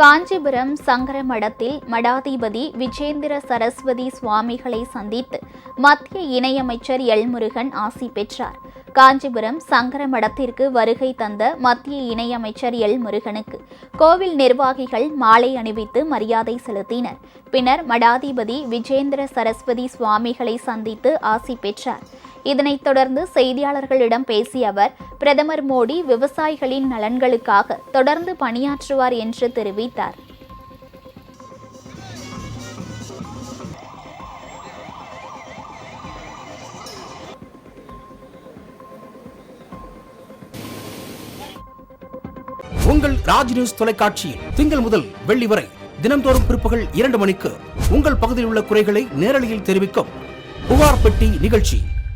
காஞ்சிபுரம் சங்கர மடத்தில் மடாதிபதி விஜேந்திர சரஸ்வதி சுவாமிகளை சந்தித்து மத்திய இணையமைச்சர் எல் முருகன் ஆசி பெற்றார். காஞ்சிபுரம் சங்கர மடத்திற்கு வருகை தந்த மத்திய இணையமைச்சர் எல் முருகனுக்கு கோவில் நிர்வாகிகள் மாலை அணிவித்து மரியாதை செலுத்தினர். பின்னர் மடாதிபதி விஜேந்திர சரஸ்வதி சுவாமிகளை சந்தித்து ஆசி பெற்றார். இதனைத் தொடர்ந்து செய்தியாளர்களிடம் பேசிய அவர் பிரதமர் மோடி விவசாயிகளின் நலன்களுக்காக தொடர்ந்து பணியாற்றுவார் என்று தெரிவித்தார். உங்கள் ராஜ் நியூஸ் தொலைக்காட்சியில் திங்கள் முதல் வெள்ளி வரை தினம்தோறும் பிற்பகல் இரண்டு மணிக்கு உங்கள் பகுதியில் உள்ள குறைகளை நேரலையில் தெரிவிக்கும் புகார் பெட்டி நிகழ்ச்சி.